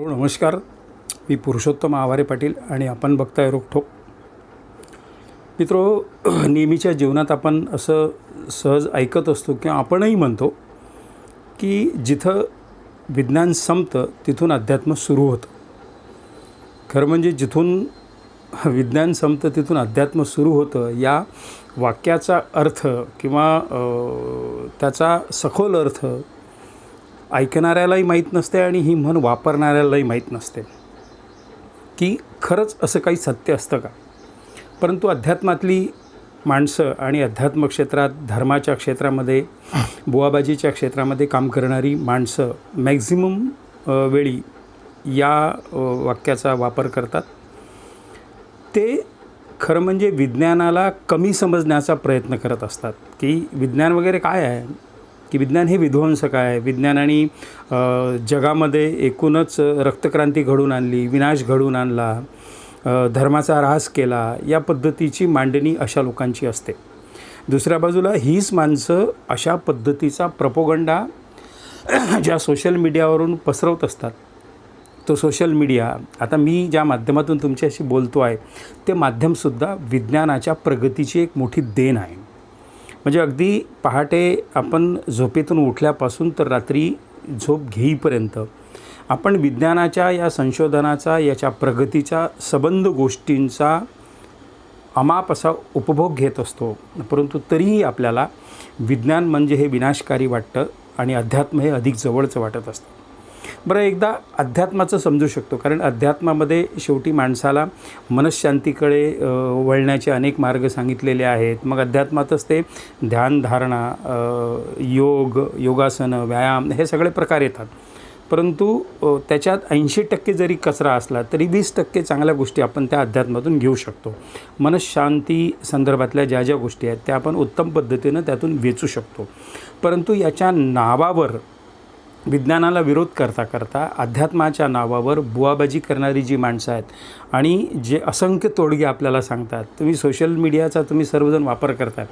हो, नमस्कार. मी पुरुषोत्तम आवारे पाटील आणि आपण बघताय रोखोक मित्रो नेहमीच्या जीवनात आपण असं सहज ऐकत असतो किंवा आपणही म्हणतो की जिथं विज्ञान संपतं तिथून अध्यात्म सुरू होतं. खरं म्हणजे जिथून विज्ञान संपतं तिथून अध्यात्म सुरू होतं या वाक्याचा अर्थ किंवा त्याचा सखोल अर्थ ऐकणाऱ्यालाही माहीत नसते आणि ही म्हण वापरणाऱ्यालाही माहीत नसते. की खरंच असं काही सत्य असतं का? परंतु अध्यात्मातली माणसं आणि अध्यात्म क्षेत्रात धर्माच्या क्षेत्रामध्ये बुवाबाजीच्या क्षेत्रामध्ये काम करणारी माणसं मॅक्झिमम वेळी या वाक्याचा वापर करतात. ते खरं म्हणजे विज्ञानाला कमी समजण्याचा प्रयत्न करत असतात. की विज्ञान वगैरे काय आहे? की विज्ञान हे विध्वंसक आहे. विज्ञानाने जगामध्ये एकूणच रक्तक्रांती घडून आणली विनाश घडून आणला धर्माचा ऱ्हास केला या पद्धतीची मांडणी अशा लोकांची असते. दुसऱ्या बाजूला हीच माणसं अशा पद्धतीचा प्रपोगंडा ज्या सोशल मीडियावरून पसरवत असतात. तो सोशल मीडिया आता मी ज्या माध्यमातून तुमच्याशी बोलतो आहे ते माध्यमसुद्धा विज्ञानाच्या प्रगतीची एक मोठी देण आहे. म्हणजे अगदी पहाटे आपण झोपेतून उठल्यापासून तर रात्री झोप घेईपर्यंत आपण विज्ञानाच्या या संशोधनाचा याच्या प्रगतीच्या सबंध गोष्टींचा अमाप असा उपभोग घेत असतो. परंतु तरीही आपल्याला विज्ञान म्हणजे हे विनाशकारी वाटतं आणि अध्यात्म हे अधिक जवळचं वाटत असतं. बरं एकदा अध्यात्माचं समजू शकतो कारण अध्यात्मामध्ये शेवटी माणसाला मनशांतीकडे वळण्याचे अनेक मार्ग सांगितलेले आहेत. मग अध्यात्मातच ते ध्यानधारणा योग योगासनं व्यायाम हे सगळे प्रकार येतात. परंतु त्याच्यात ऐंशी टक्के जरी कचरा असला तरी वीस टक्के चांगल्या गोष्टी आपण त्या अध्यात्मातून घेऊ शकतो. मनशांती संदर्भातल्या ज्या ज्या गोष्टी आहेत त्या आपण उत्तम पद्धतीनं त्यातून वेचू शकतो. परंतु याच्या नावावर विज्ञानाला विरोध करता करता अध्यात्माच्या नावावर बुवाबाजी करणारी जी माणसं आहेत आणि जे असंख्य तोडगे आपल्याला सांगतात तुम्ही सोशल मीडियाचा तुम्ही सर्वजण वापर करताय.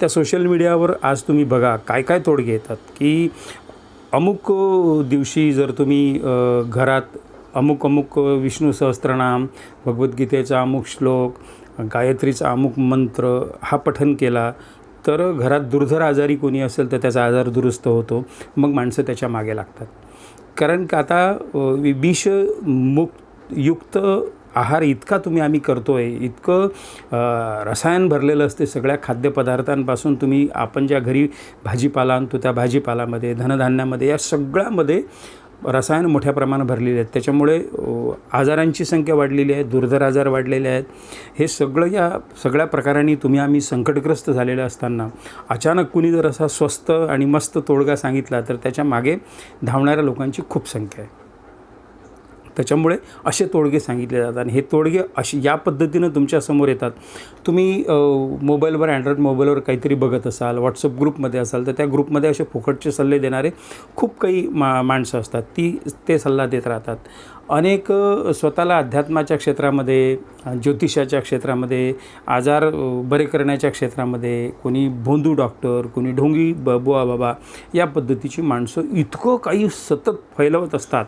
त्या सोशल मीडियावर आज तुम्ही बघा काय काय तोडगे येतात की अमुक दिवशी जर तुम्ही घरात अमुक अमुक विष्णू सहस्त्रनाम भगवद्गीतेचा अमुक श्लोक गायत्रीचा अमुक मंत्र हा पठन केला तर घरात दुर्धर आजारी कोणी असेल तर त्याचा आजार दुरुस्त होतो. मग माणसं त्याच्यामागे लागतात. कारण का आता विष मुक्त युक्त आहार इतका तुम्ही आम्ही करतो आहे इतकं रसायन भरलेलं असते सगळ्या खाद्यपदार्थांपासून. तुम्ही आपण ज्या घरी भाजीपाला आणतो त्या भाजीपालामध्ये धनधान्यामध्ये या सगळ्यामध्ये रसायन मोठ्या प्रमाणात भरलेले आहेत. त्याच्यामुळे आजारांची संख्या वाढलेली आहे दुर्धर आजार वाढलेले आहेत. हे सगळं या सगळ्या प्रकारांनी तुम्ही आम्ही संकटग्रस्त झालेलं असताना अचानक कुणी जर असा स्वस्त आणि मस्त तोडगा सांगितला तर त्याच्यामागे धावणाऱ्या लोकांची खूप संख्या आहे. त्याच्यामुळे असे तोडगे सांगितले जातात. आणि हे तोडगे अशी या पद्धतीनं तुमच्यासमोर येतात. तुम्ही मोबाईलवर अँड्रॉइड मोबाईलवर काहीतरी बघत असाल व्हॉट्सअप ग्रुपमध्ये असाल तर त्या ग्रुपमध्ये असे फुकटचे सल्ले देणारे खूप काही मा माणसं असतात. ती ते सल्ला देत राहतात. अनेक स्वतःला अध्यात्माच्या क्षेत्रामध्ये ज्योतिषाच्या क्षेत्रामध्ये आजार बरे करण्याच्या क्षेत्रामध्ये कोणी भोंदू डॉक्टर कोणी ढोंगी ब बुवा बाबा या पद्धतीची माणसं इतकं काही सतत फैलवत असतात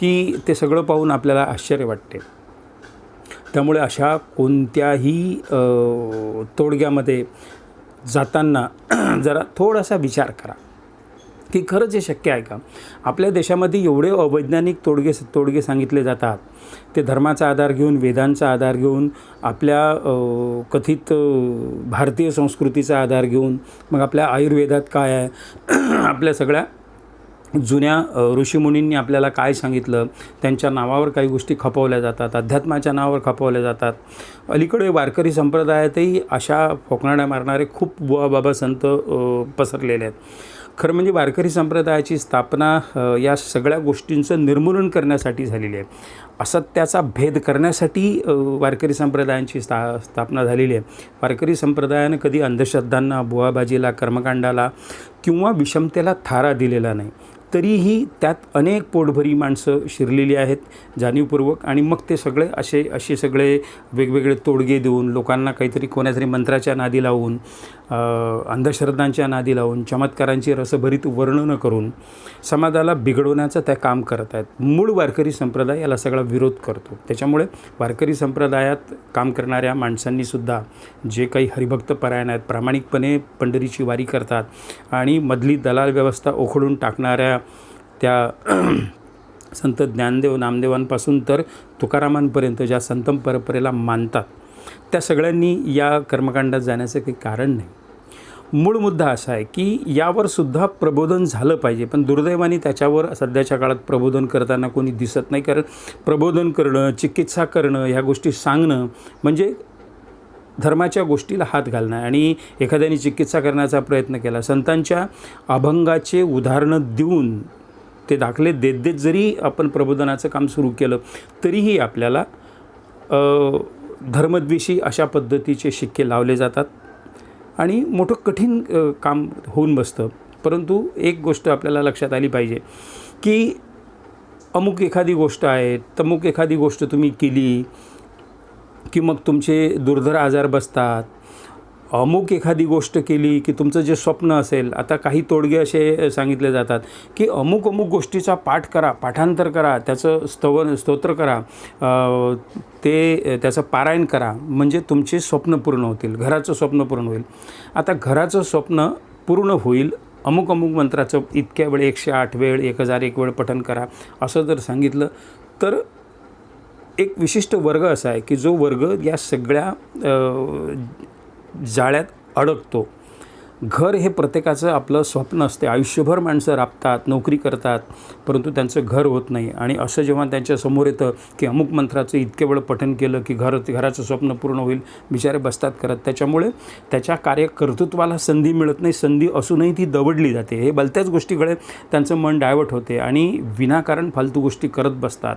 की ते सगळं पाहून आपल्याला आश्चर्य वाटते. त्यामुळे अशा कोणत्याही तोडग्यामध्ये जाताना जरा थोडासा विचार करा. की खरंच हे शक्य आहे का? आपल्या देशामध्ये एवढे अवैज्ञानिक तोडगे तोडगे सांगितले जातात. ते धर्माचा आधार घेऊन वेदांचा आधार घेऊन आपल्या कथित भारतीय संस्कृतीचा आधार घेऊन मग आपल्या आयुर्वेदात काय आहे? आपल्या सगळ्या जुन्या ऋषीमुनींनी आपल्याला काय सांगितलं? त्यांच्या नावावर काही गोष्टी खपवल्या जातात अध्यात्माच्या नावावर खपवल्या जातात. अलीकडे वारकरी संप्रदायातही अशा फोकणाड्या मारणारे खूप बुवा बाबा संत पसरलेले आहेत. खरं म्हणजे वारकरी संप्रदायाची स्थापना या सगळ्या गोष्टींचं निर्मूलन करण्यासाठी झालेली आहे. असत्याचा भेद करण्यासाठी वारकरी संप्रदायांची स्था स्थापना झालेली आहे. वारकरी संप्रदायानं कधी अंधश्रद्धांना बुवाबाजीला कर्मकांडाला किंवा विषमतेला थारा दिलेला नाही. तरीही त्यात अनेक पोटभरी माणसं शिरलेली आहेत जाणीवपूर्वक. आणि मग ते सगळे असे असे सगळे वेगवेगळे तोडगे देऊन लोकांना काहीतरी कोणातरी मंत्राच्या नादी लावून अंधश्रद्धांच्या नादी लावून चमत्कारांची रसभरीत वर्णनं करून समाजाला बिघडवण्याचं त्या काम करत आहेत. मूळ वारकरी संप्रदाय याला सगळा विरोध करतो. त्याच्यामुळे वारकरी संप्रदायात काम करणाऱ्या माणसांनीसुद्धा जे काही हरिभक्त परायण आहेत प्रामाणिकपणे पंढरीची वारी करतात आणि मधली दलाल व्यवस्था ओखडून टाकणाऱ्या त्या संत ज्ञानदेव नामदेवांपासून तर तुकारामांपर्यंत ज्या संत परंपरेला मानतात त्या सगळ्यांनी या कर्मकांडात जाण्याचं काही कारण नाही. मूळ मुद्दा असा आहे की यावर सुद्धा प्रबोधन झालं पाहिजे पण दुर्दैवाने त्याच्यावर सध्याच्या काळात प्रबोधन करताना कोणी दिसत नाही. कारण प्रबोधन करणं चिकित्सा करणं ह्या गोष्टी सांगणं म्हणजे धर्माच्या गोष्टीला हात घालणं आणि एखाद्याने चिकित्सा करण्याचा प्रयत्न केला. संतांच्या अभंगाचे उदाहरणं देऊन ते दाखले देत देत जरी आपण प्रबोधनाचं काम सुरू केलं तरीही आपल्याला धर्मद्वेषी अशा पद्धतीचे शिक्के लावले जातात आणि मोठं कठीण काम होऊन बसतं. परंतु एक गोष्ट आपल्याला लक्षात आली पाहिजे की अमुक एखादी गोष्ट आहे तमुक एखादी गोष्ट तुम्ही केली की मग तुमचे दुर्धर आजार बसतात. अमुक एखादी गोष्ट केली की तुमचं जे स्वप्न असेल आता काही तोडगे असे सांगितले जातात की अमुक अमुक गोष्टीचा पाठ करा पाठांतर करा त्याचं स्तवन स्तोत्र करा ते त्याचं पारायण करा म्हणजे तुमचे स्वप्न पूर्ण होतील घराचं स्वप्न पूर्ण होईल. आता घराचं स्वप्न पूर्ण होईल अमुक अमुक मंत्राचं इतक्या वेळ एकशे आठ वेळ एक हजार एक वेळ पठन करा असं जर सांगितलं तर एक विशिष्ट वर्ग असा आहे की जो वर्ग या सगळ्या जाळ्यात अडकतो. घर हे प्रत्येकाचं आपलं स्वप्न असते. आयुष्यभर माणसं राबतात नोकरी करतात परंतु त्यांचं घर होत नाही. आणि असं जेव्हा त्यांच्यासमोर येतं की अमुक मंत्राचं इतके वेळ पठण केलं की घर घराचं स्वप्न पूर्ण होईल बिचारे बसतात करत. त्याच्यामुळे त्याच्या कार्यकर्तृत्वाला संधी मिळत नाही संधी असूनही ती दवडली जाते. हे भलत्याच गोष्टीकडे त्यांचं मन डायवर्ट होते आणि विनाकारण फालतू गोष्टी करत बसतात.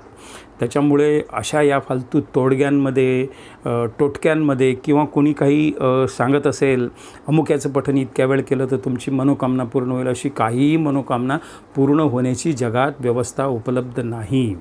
त्याच्यामुळे अशा या फालतू तोडग्यांमध्ये टोटक्यांमध्ये किंवा कोणी काही सांगत असेल अमुक याचं पठण इतक्या वेळ केलं तर तुमची मनोकामना पूर्ण होईल अशी काहीही मनोकामना पूर्ण होण्याची जगात व्यवस्था उपलब्ध नाही.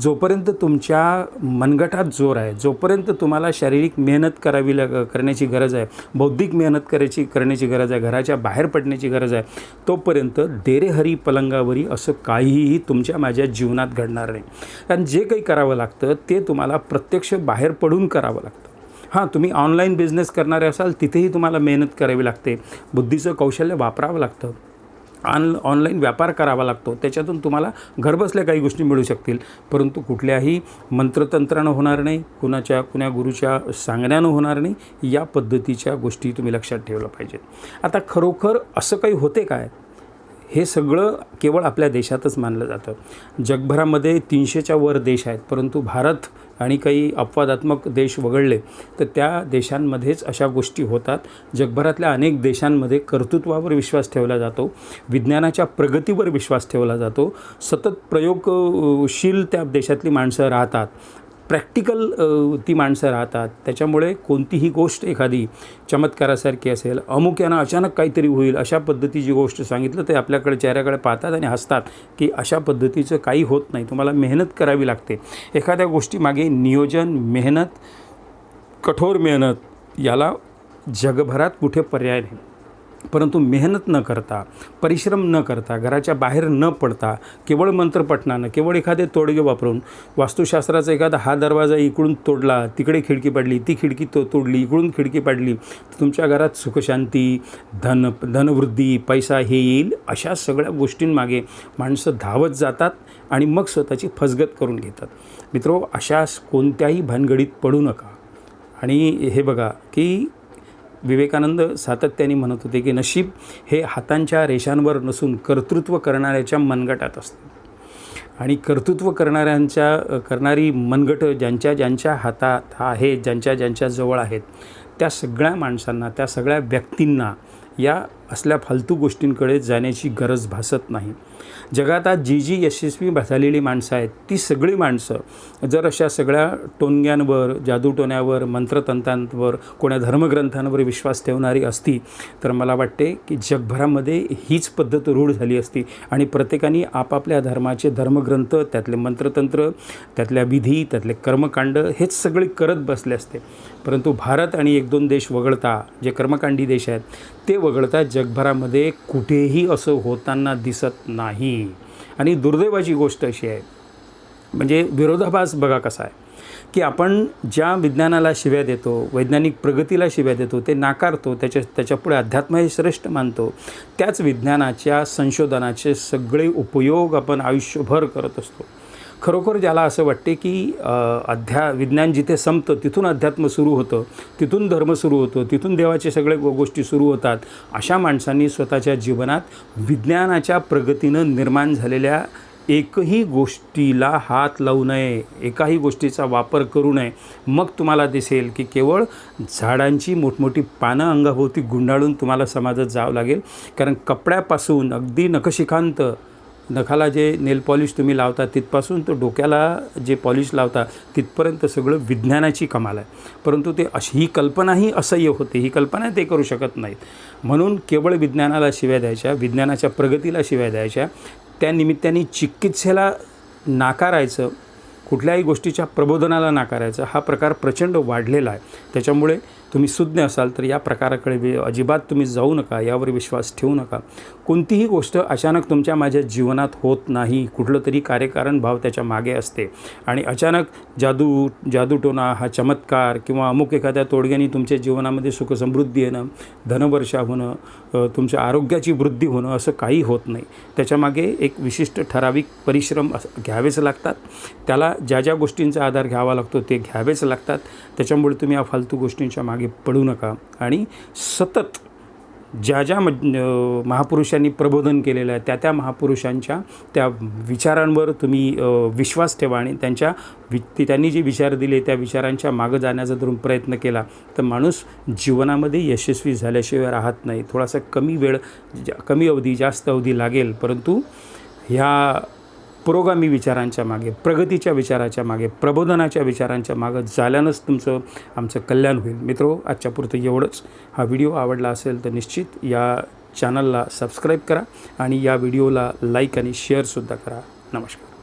जोपर्यंत तुमच्या मनगटात जोर आहे जोपर्यंत तुम्हाला शारीरिक मेहनत करावी लाग करण्याची गरज आहे बौद्धिक मेहनत करायची करण्याची गरज आहे घराच्या बाहेर पडण्याची गरज आहे तोपर्यंत देरेहरी पलंगावरी असं काहीही तुमच्या माझ्या जीवनात घडणार नाही. कारण जे काही करावं लागतं ते तुम्हाला प्रत्यक्ष बाहेर पडून करावं लागतं. हां तुम्ही ऑनलाईन बिझनेस करणारे असाल तिथेही तुम्हाला मेहनत करावी लागते. बुद्धीचं कौशल्य वापरावं लागतं. ऑन ऑनलाईन व्यापार करावा लागतो. त्याच्यातून तुम्हाला घरबसल्या काही गोष्टी मिळू शकतील. परंतु कुठल्याही मंत्रतंत्रानं होणार नाही कुणाच्या कुण्या गुरुच्या सांगण्यानं होणार नाही या पद्धतीच्या गोष्टी तुम्ही लक्षात ठेवल्या पाहिजेत. आता खरोखर असं काही होते काय? हे सगळं केवळ आपल्या देशातच मानलं जातं. जगभरामध्ये तीनशेच्या वर देश आहेत परंतु भारत आणि काही अपवादात्मक देश वगळले तर त्या देशांमध्येच अशा गोष्टी होतात. जगभरातल्या अनेक देशांमध्ये कर्तृत्वावर विश्वास ठेवला जातो विज्ञानाच्या प्रगतीवर विश्वास ठेवला जातो. सतत प्रयोगशील त्या देशातली माणसं राहतात. प्रॅक्टिकल ती माणसं राहतात. त्याच्यामुळे कोणतीही गोष्ट एखादी चमत्कारासारखी असेल अमुक यानं अचानक काहीतरी होईल अशा पद्धतीची गोष्ट सांगितलं ते आपल्याकडे चेहऱ्याकडे पाहतात आणि हसतात की अशा पद्धतीचं काही होत नाही. तुम्हाला मेहनत करावी लागते. एखाद्या गोष्टीमागे नियोजन मेहनत कठोर मेहनत याला जगभरात कुठे पर्याय नाही. परंतु मेहनत न करता परिश्रम न करता घराच्या बाहेर न पडता केवळ मंत्रपठणानं केवळ एखादे तोडगे वापरून वास्तुशास्त्राचा एखादा हा दरवाजा इकडून तोडला तिकडे खिडकी पडली ती खिडकी तो तोडली इकडून खिडकी पाडली तर तुमच्या घरात सुखशांती धन धनवृद्धी पैसा हे येईल अशा सगळ्या गोष्टींमागे माणसं धावत जातात आणि मग स्वतःची फसगत करून घेतात. मित्रो अशा कोणत्याही भानगडीत पडू नका. आणि हे बघा की विवेकानंद सातत्याने म्हणत होते की नशीब हे हातांच्या रेषांवर नसून कर्तृत्व करणाऱ्याच्या मनगटात असतं. आणि कर्तृत्व करणाऱ्यांच्या करणारी मनगटं ज्यांच्या ज्यांच्या हातात आहे ज्यांच्या ज्यांच्या जवळ आहेत त्या सगळ्या माणसांना त्या सगळ्या व्यक्तींना या असल्या फालतू गोष्टींकडे जाण्याची गरज भासत नाही. जगात आज जी जी यशस्वी झालेली माणसं आहेत ती सगळी माणसं जर अशा सगळ्या टोनग्यांवर जादूटोण्यावर मंत्रतंत्रांवर कोण्या धर्मग्रंथांवर विश्वास ठेवणारी असती तर मला वाटते की जगभरामध्ये हीच पद्धत रूढ झाली असती आणि प्रत्येकाने आपापल्या धर्माचे धर्मग्रंथ त्यातले मंत्रतंत्र त्यातल्या विधी त्यातले कर्मकांड हेच सगळे करत बसले असते. परंतु भारत आणि एक दोन देश वगळता जे कर्मकांडी देश आहेत ते वगळता जगभरामध्ये कुठेही असं होताना दिसत नाही. आणि दुर्दैवाची गोष्ट अशी आहे म्हणजे विरोधाभास बघा कसा आहे की आपण ज्या विज्ञानाला शिव्या देतो वैज्ञानिक प्रगतीला शिव्या देतो ते नाकारतो त्याच्या त्याच्यापुढे अध्यात्म हे श्रेष्ठ मानतो त्याच विज्ञानाच्या संशोधनाचे सगळे उपयोग आपण आयुष्यभर करत असतो. खरोखर ज्याला असं वाटते की अध्या विज्ञान जिथे संपतं तिथून अध्यात्म सुरू होतं तिथून धर्म सुरू होतो तिथून देवाचे सगळे गो गोष्टी सुरू होतात अशा माणसांनी स्वतःच्या जीवनात विज्ञानाच्या प्रगतीनं निर्माण झालेल्या एकही गोष्टीला हात लावू नये एकाही गोष्टीचा वापर करू नये मग तुम्हाला दिसेल की केवळ झाडांची मोठमोठी पानं अंगाभोवती गुंडाळून तुम्हाला समाजात जावं लागेल. कारण कपड्यापासून अगदी नखशिखांत नखाला जे नेल पॉलिश तुम्ही लावता तिथपासून तो डोक्याला जे पॉलिश लावता तिथपर्यंत सगळं विज्ञानाची कमाल आहे. परंतु ते अशी ही कल्पनाही असह्य होते. ही कल्पना ते करू शकत नाहीत. म्हणून केवळ विज्ञानाला शिव्या द्यायच्या विज्ञानाच्या प्रगतीला शिव्या द्यायच्या. त्या निमित्ताने चिकित्सेला नाकारायचं कुठल्याही गोष्टीच्या प्रबोधनाला नाकारायचं हा प्रकार प्रचंड वाढलेला आहे. त्याच्यामुळे तुम्ही सुज्ञ असाल तर या प्रकाराकडे अजिबात तुम्ही जाऊ नका यावर विश्वास ठेवू नका. कोणतीही गोष्ट अचानक तुमच्या माझ्या जीवनात होत नाही कुठलं तरी कार्यकारण भाव त्याच्यामागे असते. आणि अचानक जादू जादूटोना हा चमत्कार किंवा अमुक एखाद्या तोडग्याने तुमच्या जीवनामध्ये सुखसमृद्धी येणं धनवर्षा होणं तुमच्या आरोग्याची वृद्धी होणं असं काही होत नाही. त्याच्यामागे एक विशिष्ट ठराविक परिश्रम घ्यावेच लागतात. त्याला ज्या ज्या गोष्टींचा आधार घ्यावा लागतो ते घ्यावेच लागतात. त्याच्यामुळे तुम्ही या फालतू गोष्टींच्या मागे पडू नका. आणि सतत ज्या ज्या म महापुरुषांनी प्रबोधन केलेलं आहे त्या त्या महापुरुषांच्या त्या विचारांवर तुम्ही विश्वास ठेवा आणि त्यांच्या वि त्यांनी जे विचार दिले त्या विचारांच्या मागं जाण्याचा धरून प्रयत्न केला तर माणूस जीवनामध्ये यशस्वी झाल्याशिवाय राहत नाही. थोडासा कमी वेळ कमी अवधी जास्त अवधी लागेल. परंतु ह्या पुरोगामी विचारांच्या मागे प्रगतीच्या विचाराच्या मागे प्रबोधनाच्या विचारांच्या मागे झाल्यानंच तुमचं आमचं कल्याण होईल. मित्रो आजच्या पुरतं एवढंच. हा व्हिडिओ आवडला असेल तर निश्चित या चॅनलला सबस्क्राईब करा आणि या व्हिडिओला लाईक आणि शेअरसुद्धा करा. नमस्कार.